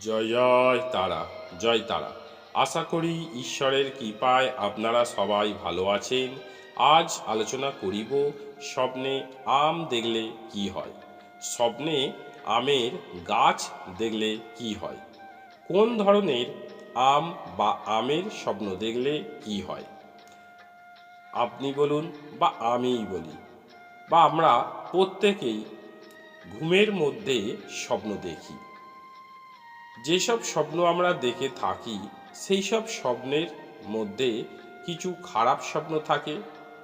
জয় তারা জয় তারা। আশা করি ঈশ্বরের কৃপায় আপনারা সবাই ভালো আছেন। আজ আলোচনা করিব স্বপ্নে আম দেখলে কি হয়? স্বপ্নে আমের গাছ দেখলে কি হয়? কোন ধরনের আম বা আমের স্বপ্ন দেখলে কি হয়? আপনি বলুন বা আমিই বলি। বা আমরা প্রত্যেকেই ঘুমের মধ্যে স্বপ্ন দেখি। যেসব স্বপ্ন আমরা দেখে থাকি, সেই সব স্বপ্নের মধ্যে কিছু খারাপ স্বপ্ন থাকে,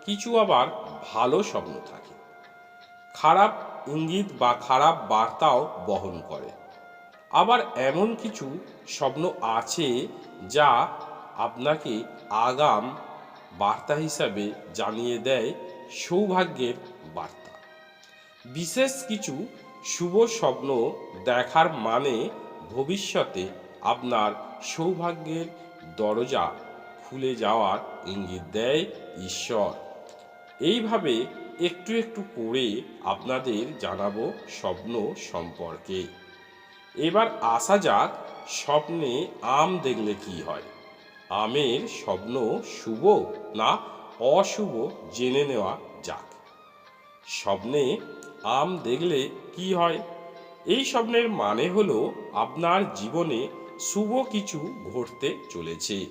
কিছু আবার ভালো স্বপ্ন থাকে। খারাপ ইঙ্গিত বা খারাপ বার্তাও বহন করে। আবার এমন কিছু স্বপ্ন আছে যা আপনাকে আগাম বার্তা হিসাবে জানিয়ে দেয় সৌভাগ্যের বার্তা। বিশেষ কিছু শুভ স্বপ্ন দেখার মানে ভবিষ্যতে আপনার সৌভাগ্যের দরজা খুলে যাওয়ার ইঙ্গিত দেয় ঈশ্বর। এইভাবে একটু একটু করে আপনাদের জানাব স্বপ্ন সম্পর্কে। এবার আসা যাক স্বপ্নে আম দেখলে কি হয়। আমের স্বপ্ন শুভ না অশুভ জেনে নেওয়া যাক। স্বপ্নে আম দেখলে কি হয়? এই স্বপ্নের মানে হলো আপনার জীবনে শুভ কিছু ঘটতে চলেছে।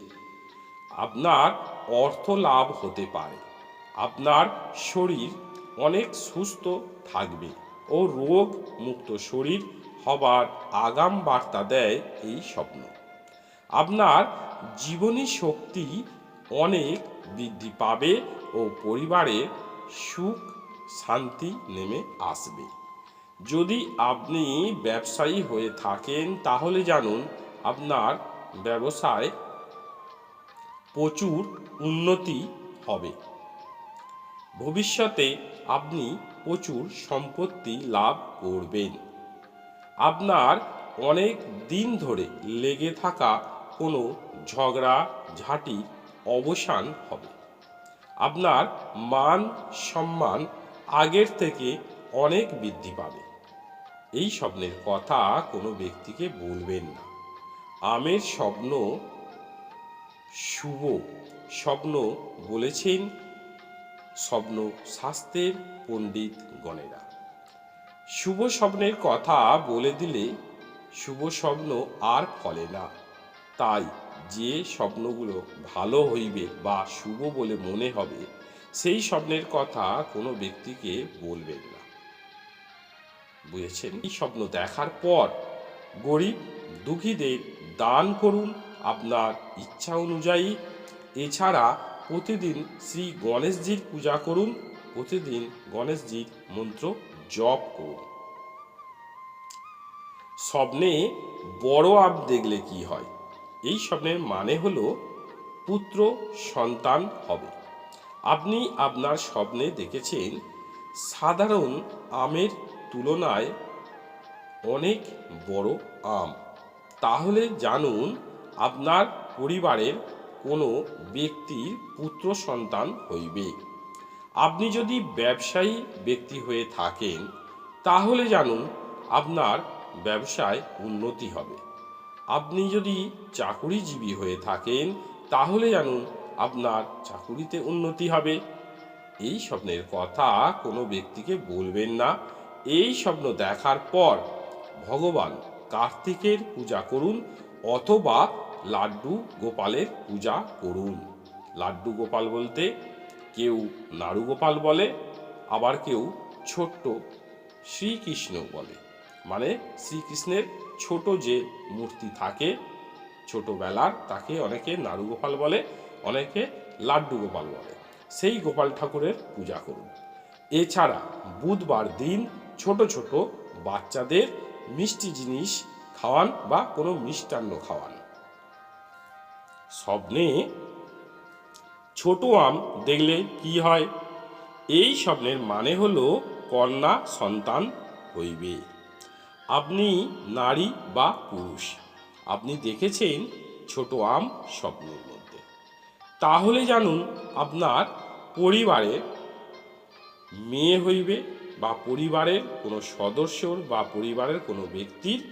আপনার অর্থ লাভ হতে পারে। আপনার শরীর অনেক সুস্থ থাকবে ও রোগ মুক্ত শরীর হবার আগাম বার্তা দেয় এই স্বপ্ন। আপনার জীবনী শক্তি অনেক বৃদ্ধি পাবে ও পরিবারের সুখ শান্তি নেমে আসবে। যদি আপনি ব্যবসায়ী হয়ে থাকেন, তাহলে জানুন আপনার ব্যবসায় প্রচুর উন্নতি হবে। ভবিষ্যতে আপনি প্রচুর সম্পত্তি লাভ করবেন। আপনার অনেক দিন ধরে লেগে থাকা কোনো ঝগড়া ঝাঁটি অবসান হবে। আপনার মান সম্মান আগের থেকে অনেক বৃদ্ধি পাবে। এই স্বপ্নের কথা কোনো ব্যক্তিকে বলবেন না। আমের স্বপ্ন শুভ। স্বপ্ন বলেছেন স্বপ্ন শাস্ত্রের পণ্ডিত গণেরা। শুভ স্বপ্নের কথা বলে দিলে শুভ স্বপ্ন আর ফলে না। তাই যে স্বপ্নগুলো ভালো হইবে বা শুভ বলে মনে হবে, সেই স্বপ্নের কথা কোনো ব্যক্তিকে বলবেন না। বুঝেছেন? এই স্বপ্ন দেখার পর গরিব দুঃখীদের দান করুন আপনার ইচ্ছা অনুযায়ী। এছাড়া প্রতিদিন শ্রী গণেশজির পূজা করুন, প্রতিদিন গণেশজির মন্ত্র জপ করুন। স্বপ্নে বড় আপ দেখলে কি হয়? এই স্বপ্নের মানে হলো পুত্র সন্তান হবে। আপনি আপনার স্বপ্নে দেখেছেন সাধারণ আমের তুলনায় অনেক বড় আম। তাহলে জানুন আপনার পরিবারের কোনো ব্যক্তির পুত্র সন্তান হইবে। আপনি যদি ব্যবসায়ী ব্যক্তি হয়ে থাকেন, তাহলে জানুন আপনার ব্যবসায় উন্নতি হবে। আপনি যদি চাকুরিজীবী হয়ে থাকেন, তাহলে জানুন আপনার চাকুরিতে উন্নতি হবে। এই স্বপ্নের কথা কোনো ব্যক্তিকে বলবেন না। এই স্বপ্ন দেখার পর ভগবান কার্তিকের পূজা করুন অথবা লাড্ডু গোপালের পূজা করুন। লাড্ডু গোপাল বলতে কেউ নাড়ু গোপাল বলে, আবার কেউ ছোট্ট শ্রীকৃষ্ণ বলে। মানে শ্রীকৃষ্ণের ছোট যে মূর্তি থাকে, ছোটবেলার তাকে অনেকে নাড়ু গোপাল বলে, অনেকে লাড্ডু গোপাল বলে। সেই গোপাল ঠাকুরের পূজা করুন। এছাড়া বুধবার দিন ছোট ছোট বাচ্চাদের মিষ্টি জিনিস খাওয়ান বা কোনো মিষ্টান্ন খাওয়ান। স্বপ্নে ছোট আম দেখলে কি হয়? এই স্বপ্নের মানে হলো কন্যা সন্তান হইবে। আপনি নারী বা পুরুষ, আপনি দেখেছেন ছোট আম স্বপ্নের মধ্যে। তাহলে জানুন আপনার পরিবারের মেয়ে হইবে বা পরিবারের কোনো সদস্যর বা পরিবারের কোনো ব্যক্তির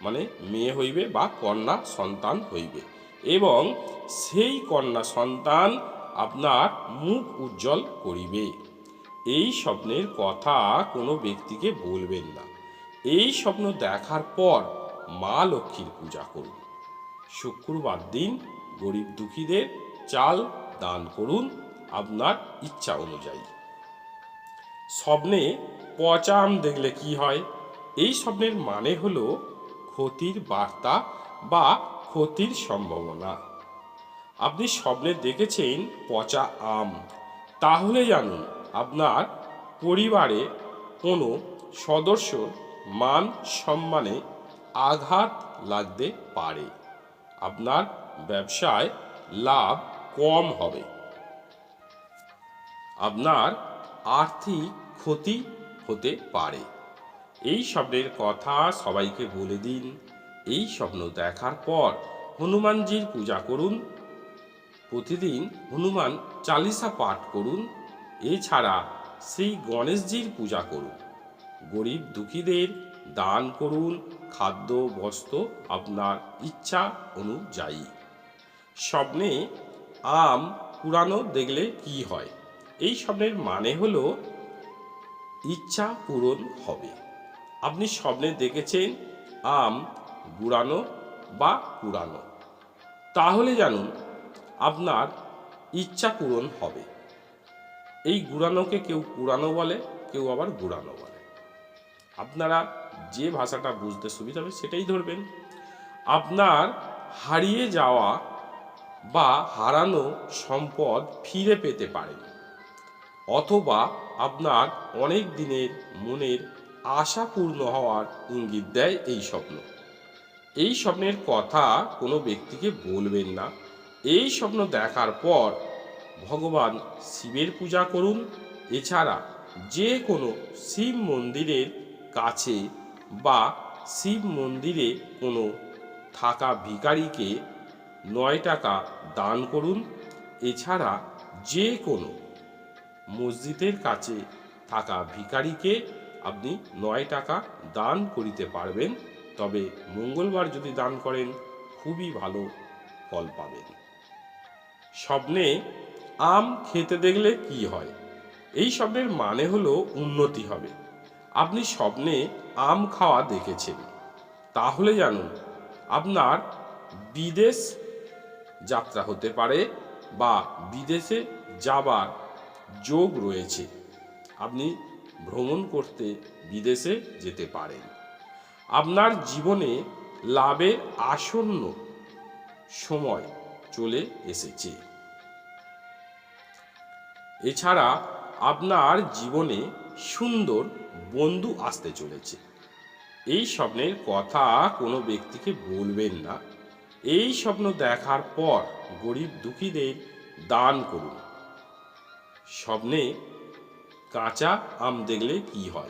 মানে মেয়ে হইবে বা কন্যা সন্তান হইবে। এবং সেই কন্যা সন্তান আপনার মুখ উজ্জ্বল করিবে। এই স্বপ্নের কথা কোনো ব্যক্তিকে বলবেন না। এই স্বপ্ন দেখার পর মা লক্ষ্মীর পূজা করুন। শুক্রবার দিন গরিব দুঃখীদের চাল দান করুন আপনার ইচ্ছা অনুযায়ী। স্বপ্নে পচা আম দেখলে কি হয়? এই স্বপ্নের মানে হলো ক্ষতির বার্তা বা ক্ষতির সম্ভাবনা। আপনি স্বপ্নে দেখেছেন পচা আম। তাহলে জানুন আপনার পরিবারে কোনো সদস্য মান সম্মানে আঘাত লাগতে পারে। আপনার ব্যবসায় লাভ কম হবে। আপনার আর্থিক ক্ষতি হতে পারে। এই স্বপ্নের কথা সবাইকে বলে দিন। এই স্বপ্ন দেখার পর হনুমানজির পূজা করুন। প্রতিদিন হনুমান চালিসা পাঠ করুন। এছাড়া শ্রী গণেশজির পূজা করুন। গরিব দুঃখীদের দান করুন। খাদ্য, বস্ত্র আপনার ইচ্ছা অনুযায়ী। স্বপ্নে আম পুরানো দেখলে কি হয়? এই স্বপ্নের মানে হলো ইচ্ছা পূরণ হবে। আপনি স্বপ্নে দেখেছেন আম গুড়ানো বা কুড়ানো। তাহলে জানুন, আপনার ইচ্ছা পূরণ হবে। এই গুড়ানোকে কেউ কুড়ানো বলে, কেউ আবার গুড়ানো বলে। আপনারা যে ভাষাটা বুঝতে সুবিধা হবে সেটাই ধরবেন। আপনার হারিয়ে যাওয়া বা হারানো সম্পদ ফিরে পেতে পারেন। অথবা আপনার অনেক দিনের মনের আশা পূর্ণ হওয়ার ইঙ্গিত দেয় এই স্বপ্ন। এই স্বপ্নের কথা কোনো ব্যক্তিকে বলবেন না। এই স্বপ্ন দেখার পর ভগবান শিবের পূজা করুন। এছাড়া যে কোনো শিব মন্দিরের কাছে বা শিব মন্দিরে কোনো থাকা ভিখারিকে নয় টাকা দান করুন। এছাড়া যে কোনো মসজিদের কাছে থাকা ভিখারিকে আপনি নয় টাকা দান করিতে পারবেন, তবে মঙ্গলবার যদি দান করেন, খুবই ভালো ফল পাবেন। স্বপ্নে আম খেতে দেখলে কি হয়? এই স্বপ্নের মানে হলো উন্নতি হবে। আপনি স্বপ্নে আম খাওয়া দেখেছেন। তাহলে জানুন, আপনার বিদেশ যাত্রা হতে পারে বা বিদেশে যাবার যোগ রয়েছে। আপনি ভ্রমণ করতে বিদেশে যেতে পারেন। আপনার জীবনে লাভের আসন্ন সময় চলে এসেছে। এছাড়া আপনার জীবনে সুন্দর বন্ধু আসতে চলেছে। এই স্বপ্নের কথা কোনো ব্যক্তিকে বলবেন না। এই স্বপ্ন দেখার পর গরিব দুঃখীদের দান করুন। স্বপ্নে কাঁচা আম দেখলে কি হয়?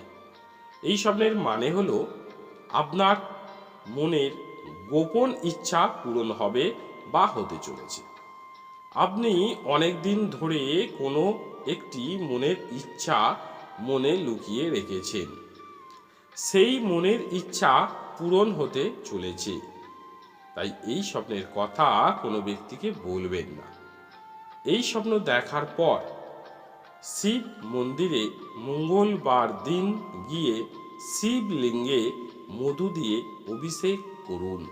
এই স্বপ্নের মানে হলো আপনার মনের গোপন ইচ্ছা পূরণ হবে বা হতে চলেছে। আপনি অনেক দিন ধরে কোনো একটি মনের ইচ্ছা মনে লুকিয়ে রেখেছেন। সেই মনের ইচ্ছা পূরণ হতে চলেছে। তাই এই স্বপ্নের কথা কোনো ব্যক্তিকে বলবেন না। এই স্বপ্ন দেখার পর শিব মন্দিরে মঙ্গলবার দিন গিয়ে শিবলিঙ্গে মধু দিয়ে অভিষেক করুন।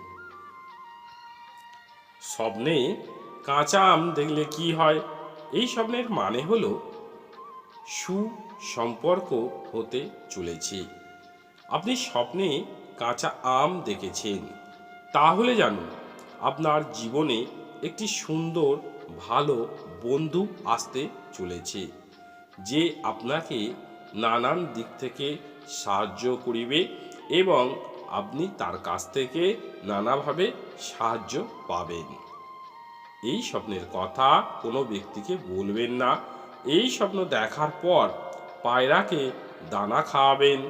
স্বপ্নে কাঁচা আম দেখলে কি হয়? এই স্বপ্নের মানে হলো সুসম্পর্ক হতে চলেছে। আপনি স্বপ্নে কাঁচা আম দেখেছেন। তাহলে জানুন, আপনার জীবনে একটি সুন্দর, ভালো বন্ধু আসতে চলেছে। যে আপনাকে নানান দিক থেকে সাহায্য করিবে এবং আপনি তার কাছ থেকে নানাভাবে সাহায্য পাবেন। এই স্বপ্নের কথা কোনো ব্যক্তিকে বলবেন না। এই স্বপ্ন দেখার পর পায়রাকে দানা খাওয়াবেন।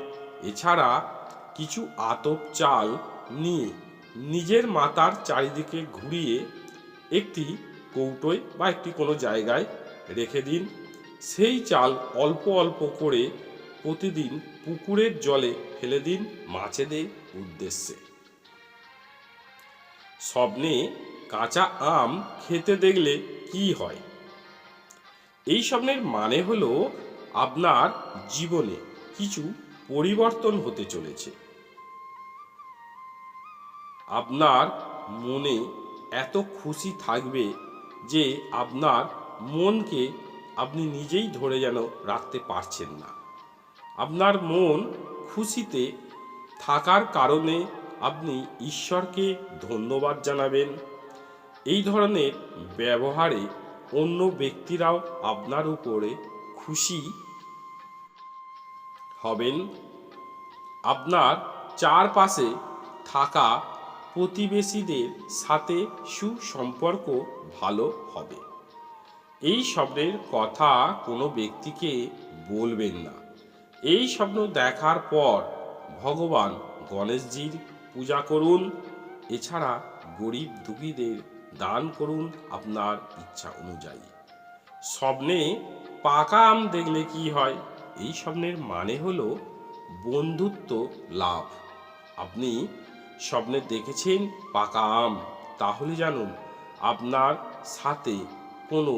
এছাড়া কিছু আতপ চাল নিয়ে নিজের মাথার চারিদিকে ঘুরিয়ে একটি কৌটোয় বা একটি কোনো জায়গায় রেখে দিন। সেই চাল অল্প অল্প করে প্রতিদিন পুকুরের জলে ফেলে দিন মাছেদের উদ্দেশ্যে। স্বপ্নে কাঁচা আম খেতে দেখলে কি হয়? এই স্বপ্নের মানে হলো আপনার জীবনে কিছু পরিবর্তন হতে চলেছে। আপনার মনে এত খুশি থাকবে যে আপনার মনকে আপনি নিজেই ধরে যেন রাখতে পারছেন না। আপনার মন খুশিতে থাকার কারণে আপনি ঈশ্বরকে ধন্যবাদ জানাবেন। এই ধরনের ব্যবহারে অন্য ব্যক্তিরাও আপনার উপরে খুশি হবেন। আপনার চারপাশে থাকা প্রতিবেশীদের সাথে সুসম্পর্ক ভালো হবে। এই স্বপ্নের কথা কোনো ব্যক্তিকে বলবেন না। এই স্বপ্ন দেখার পর ভগবান গণেশজির পূজা করুন, এছাড়া গরিব দুঃখীদের দান করুন আপনার ইচ্ছা অনুযায়ী। স্বপ্নে পাকা আম দেখলে কি হয়? এই স্বপ্নের মানে হলো বন্ধুত্ব লাভ। আপনি স্বপ্নে দেখেছেন পাকা আম, তাহলে জানুন আপনার সাথে কোনো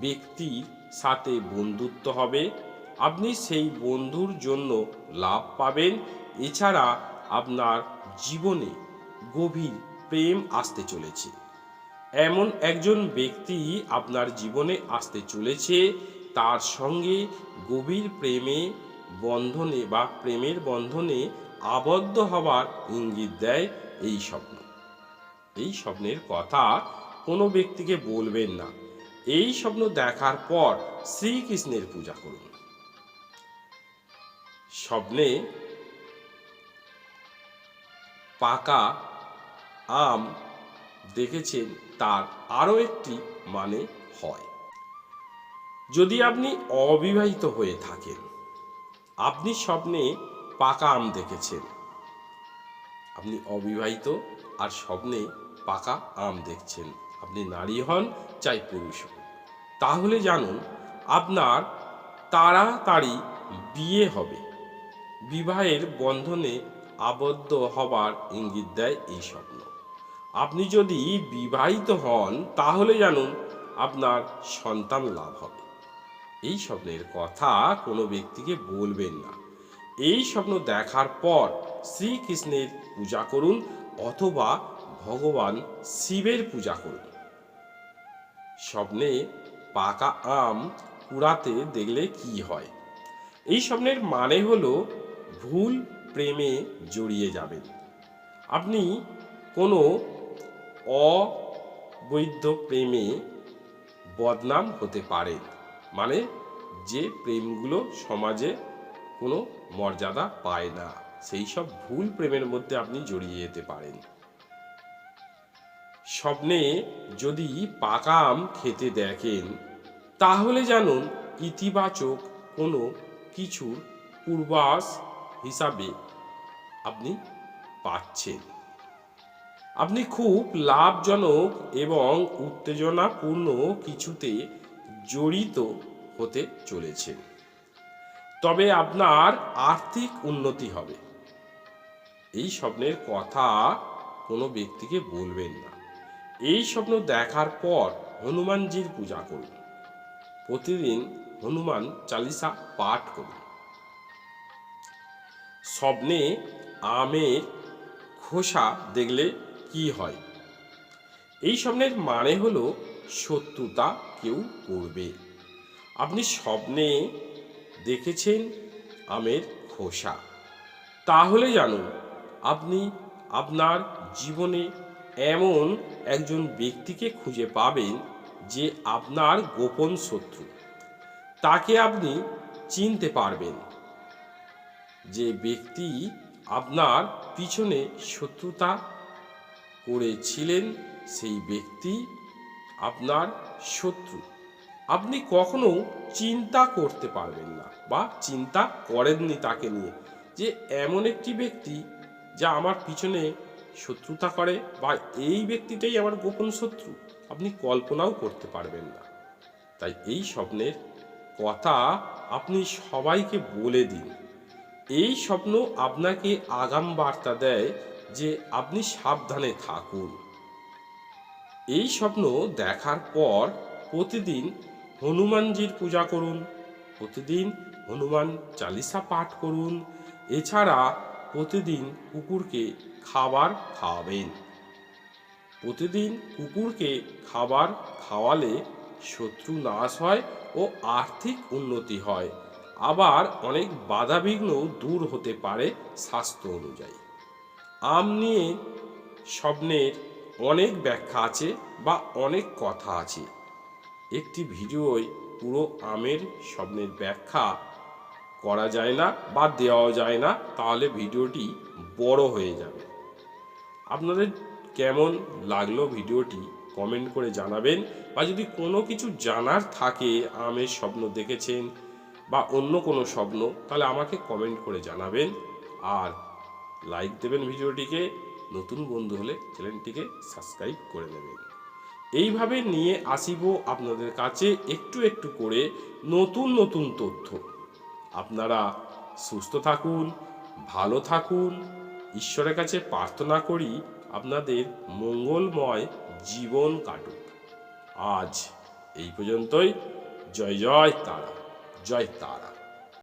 ব্যক্তির সাথে বন্ধুত্ব হবে। আপনি সেই বন্ধুর জন্য লাভ পাবেন। এছাড়া আপনার জীবনে গভীর প্রেম আসতে চলেছে। এমন একজন ব্যক্তি আপনার জীবনে আসতে চলেছে। তার সঙ্গে গভীর প্রেমে বন্ধনে বা প্রেমের বন্ধনে আবদ্ধ হবার ইঙ্গিত দেয় এই স্বপ্ন। এই স্বপ্নের কথা কোনো ব্যক্তিকে বলবেন না। এই স্বপ্ন দেখার পর শ্রীকৃষ্ণের পূজা করুন। স্বপ্নে পাকা আম দেখেছেন তার আরও একটি মানে হয়। যদি আপনি অবিবাহিত হয়ে থাকেন, আপনি স্বপ্নে পাকা আম দেখেছেন। আপনি অবিবাহিত আর স্বপ্নে পাকা আম দেখছেন। আপনি নারী হন, চাই পুরুষ হন। তাহলে জানুন, আপনার তাড়াতাড়ি বিয়ে হবে। বিবাহের বন্ধনে আবদ্ধ হবার ইঙ্গিত দেয় এই স্বপ্ন। আপনি যদি বিবাহিত হন, তাহলে জানুন, আপনার সন্তান লাভ হবে। এই স্বপ্নের কথা কোনো ব্যক্তিকে বলবেন না। এই স্বপ্ন দেখার পর শ্রীকৃষ্ণের পূজা করুন অথবা ভগবান শিবের পূজা করুন স্বপ্নে পাকা আম কুড়াতে দেখলে কি হয়? এই স্বপ্নের মানে হলো ভুল প্রেমে জড়িয়ে যাবেন। আপনি কোনো অবৈধ প্রেমে বদনাম হতে পারেন মানে যে প্রেমগুলো সমাজে কোনো মর্যাদা পায় না, সেই সব ভুল প্রেমের মধ্যে আপনি জড়িয়ে যেতে পারেন। স্বপ্নে যদি পাকা আম খেতে দেখেন, তাহলে জানুন ইতিবাচক কোনো কিছুর পূর্বাস হিসাবে আপনি পাচ্ছেন। আপনি খুব লাভজনক এবং উত্তেজনাপূর্ণ কিছুতে জড়িত হতে চলেছেন। তবে আপনার আর্থিক উন্নতি হবে। এই স্বপ্নের কথা কোনো ব্যক্তিকে বলবেন না। এই স্বপ্ন দেখার পর হনুমানজির পূজা করুন। প্রতিদিন হনুমান চালিসা পাঠ করুন। স্বপ্নে আমের খোসা দেখলে কি হয়? এই স্বপ্নের মানে হলো শত্রুতা কেউ করবে। আপনি স্বপ্নে দেখেছেন আমের খোসা। তাহলে জানুন, আপনি আপনার জীবনে এমন একজন ব্যক্তিকে খুঁজে পাবেন যে আপনার গোপন শত্রু। তাকে আপনি চিনতে পারবেন যে ব্যক্তি আপনার পিছনে শত্রুতা করেছিলেন, সেই ব্যক্তি আপনার শত্রু। আপনি কখনো চিন্তা করতে পারবেন না বা চিন্তা করেননি তাকে নিয়ে যে এমন একটি ব্যক্তি যা আমার পিছনে শত্রুতা করে বা এই ব্যক্তিটাই আমার গোপন শত্রু, আপনি কল্পনাও করতে পারবেন না। তাই এই স্বপ্নের কথা আপনি সবাইকে বলে দিন। এই স্বপ্ন আপনাকে আগাম বার্তা দেয় যে আপনি সাবধানে থাকুন। এই স্বপ্ন দেখার পর প্রতিদিন হনুমানজির পূজা করুন, প্রতিদিন হনুমান চালিসা পাঠ করুন। এছাড়া প্রতিদিন কুকুরকে খাবার খাওয়াবেন। প্রতিদিন কুকুরকে খাবার খাওয়ালে শত্রু নাশ হয় ও আর্থিক উন্নতি হয়। আবার অনেক বাধাবিঘ্ন দূর হতে পারে স্বাস্থ্য অনুযায়ী। আম নিয়ে স্বপ্নের অনেক ব্যাখ্যা আছে বা অনেক কথা আছে। একটি ভিডিওয় পুরো আমের স্বপ্নের ব্যাখ্যা করা যায় না বা দেওয়া যায় না, তাহলে ভিডিওটি বড় হয়ে যাবে। আপনাদের কেমন লাগল ভিডিওটি কমেন্ট করে জানাবেন বা যদি কোনো কিছু জানার থাকে, আমের স্বপ্ন দেখেছেন বা অন্য কোনো স্বপ্ন, তাহলে আমাকে কমেন্ট করে জানাবেন। আর লাইক দেবেন ভিডিওটিকে, নতুন বন্ধু হলে চ্যানেলটিকে সাবস্ক্রাইব করে নেবেন। এইভাবে নিয়ে আসিব আপনাদের কাছে একটু একটু করে নতুন নতুন তথ্য। আপনারা সুস্থ থাকুন, ভালো থাকুন, ঈশ্বরের কাছে প্রার্থনা করি আপনাদের মঙ্গলময় জীবন কাটুক। আজ এই পর্যন্তই। জয় জয় তারা জয় তারা।